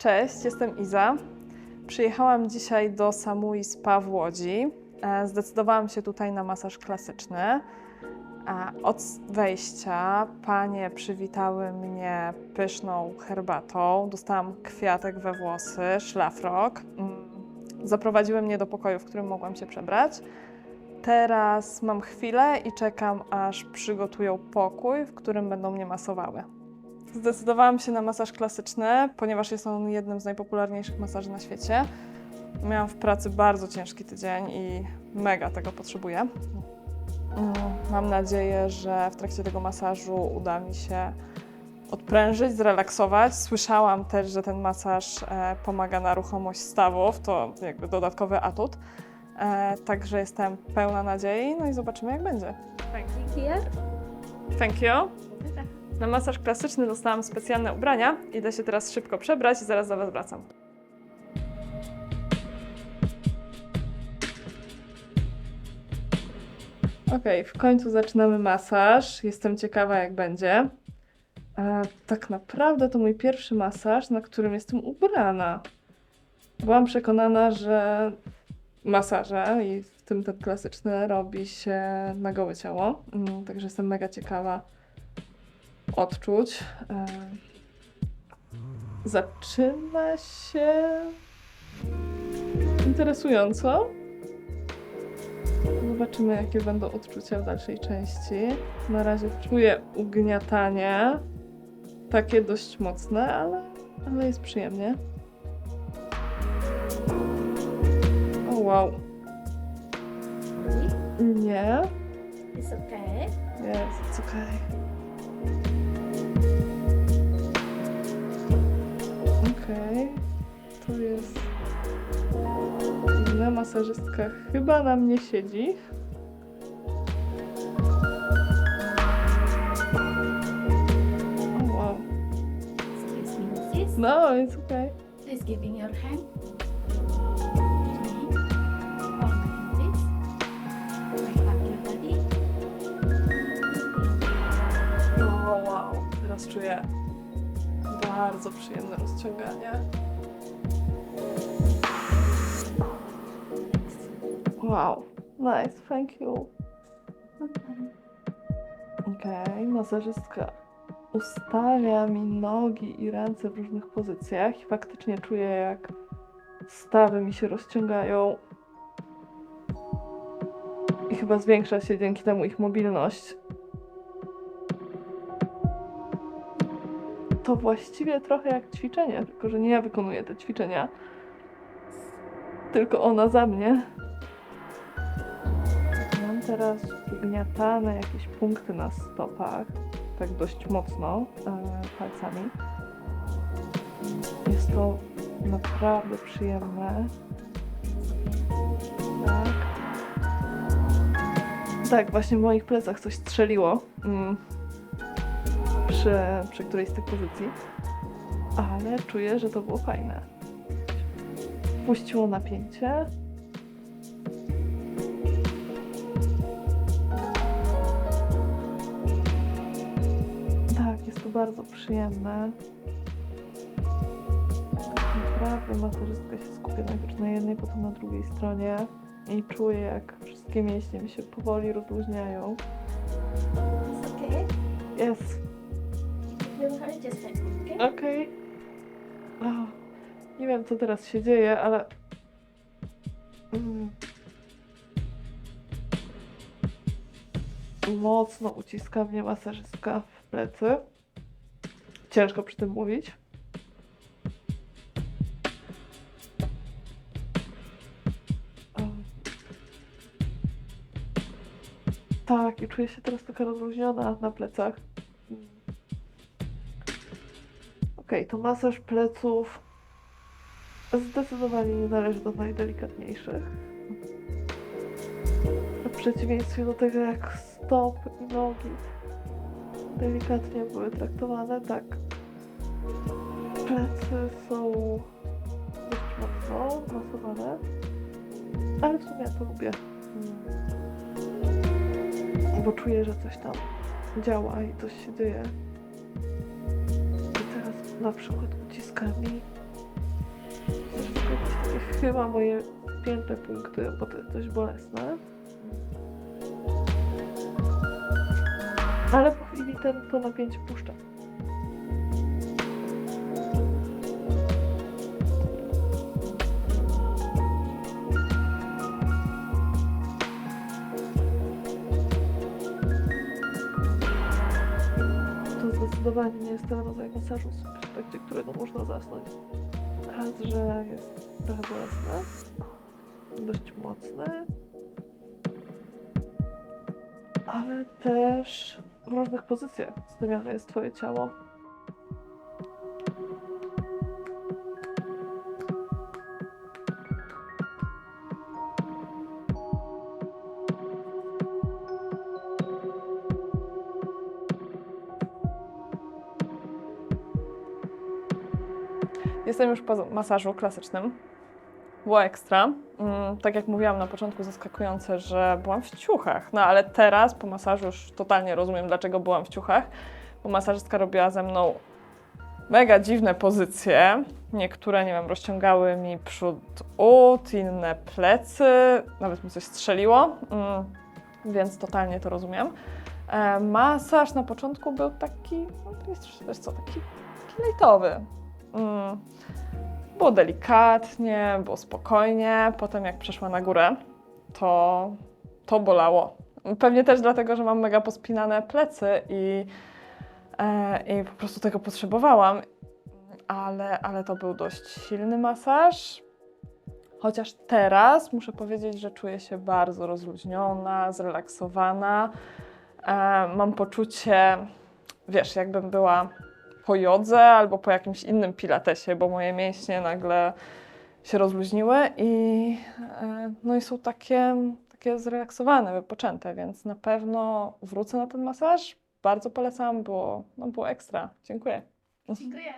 Cześć, jestem Iza. Przyjechałam dzisiaj do Samui Spa w Łodzi. E, Zdecydowałam się tutaj na masaż klasyczny. A Od wejścia panie przywitały mnie pyszną herbatą. Dostałam kwiatek we włosy, szlafrok. Mm, Zaprowadziły mnie do pokoju, w którym mogłam się przebrać. Teraz mam chwilę i czekam, aż przygotują pokój, w którym będą mnie masowały. Zdecydowałam się na masaż klasyczny, ponieważ jest on jednym z najpopularniejszych masaży na świecie. Miałam w pracy bardzo ciężki tydzień i mega tego potrzebuję. Mm, Mam nadzieję, że w trakcie tego masażu uda mi się odprężyć, zrelaksować. Słyszałam też, że ten masaż e, pomaga na ruchomość stawów, to jakby dodatkowy atut. E, także jestem pełna nadziei, no i zobaczymy jak będzie. Here? Thank you. Na masaż klasyczny dostałam specjalne ubrania. Idę się teraz szybko przebrać i zaraz do Was wracam. Okej, w końcu zaczynamy masaż. Jestem ciekawa, jak będzie. A tak naprawdę to mój pierwszy masaż, na którym jestem ubrana. Byłam przekonana, że masaże, i w tym ten klasyczny, robi się na gołe ciało. Mm, Także jestem mega ciekawa odczuć. E, Zaczyna się interesująco. Zobaczymy, jakie będą odczucia w dalszej części. Na razie czuję ugniatanie. Takie dość mocne, ale, ale jest przyjemnie. O wow. Nie. It's okay. Jest, it's okay. Okej, to jest inna masażystka. Chyba na mnie siedzi. O wow. Excuse me, sis. No, it's okay. Please give me your hand. Okay. Teraz czuję bardzo przyjemne rozciąganie. Wow. Nice, thank you. Okej, masażystka ustawia mi nogi i ręce w różnych pozycjach i faktycznie czuję, jak stawy mi się rozciągają. I chyba zwiększa się dzięki temu ich mobilność. To właściwie trochę jak ćwiczenie, tylko że nie ja wykonuję te ćwiczenia, tylko ona za mnie. Mam teraz ugniatane jakieś punkty na stopach, tak dość mocno e, palcami. Jest to naprawdę przyjemne. Tak. Tak, właśnie w moich plecach coś strzeliło mm, przy, przy którejś z tych pozycji, ale czuję, że to było fajne. Puściło napięcie. Tak, jest to bardzo przyjemne. Tak Naprawdę masażystka się skupia najpierw na jednej, potem na drugiej stronie i czuję, jak wszystkie mięśnie mi się powoli rozluźniają. It's okay. Jest, Okej. Nie wiem, co teraz się dzieje, ale... Mm. Mocno uciska mnie masażystka w plecy. Ciężko przy tym mówić. Tak, i czuję się teraz taka rozluźniona na plecach. Okej, to masaż pleców zdecydowanie nie należy do najdelikatniejszych. W przeciwieństwie do tego, jak stop i nogi delikatnie były traktowane, tak. Plecy są dość mocno masowane, ale w sumie ja to lubię. Bo czuję, że coś tam działa i coś się dzieje na przykład uciskami. Chyba moje pięte punkty, bo to jest dość bolesne. Ale po chwili ten, to napięcie puszcza. Zdecydowanie nie jest ten rodzaj masażu, w trakcie którego można zasnąć. Raz, że jest trochę bolesne, dość mocne, ale też w różnych pozycjach stawiane jest Twoje ciało. Jestem już po masażu klasycznym. Było ekstra. Mm, tak jak mówiłam na początku, zaskakujące, że byłam w ciuchach. No ale teraz po masażu już totalnie rozumiem, dlaczego byłam w ciuchach, bo masażystka robiła ze mną mega dziwne pozycje. Niektóre, nie wiem, rozciągały mi przód ud, inne plecy, nawet mi coś strzeliło, mm, więc totalnie to rozumiem. E, masaż na początku był taki, no, wiesz co, taki, taki lejtowy. Mm. Było delikatnie, było spokojnie. Potem jak przeszła na górę, to, to bolało. Pewnie też dlatego, że mam mega pospinane plecy i, e, i po prostu tego potrzebowałam. Ale, ale to był dość silny masaż. Chociaż teraz muszę powiedzieć, że czuję się bardzo rozluźniona, zrelaksowana. E, mam poczucie, wiesz, jakbym była po jodze albo po jakimś innym pilatesie, bo moje mięśnie nagle się rozluźniły i, e, no i są takie, takie zrelaksowane, wypoczęte, więc na pewno wrócę na ten masaż. Bardzo polecam, było, no było ekstra. Dziękuję. Dziękuję.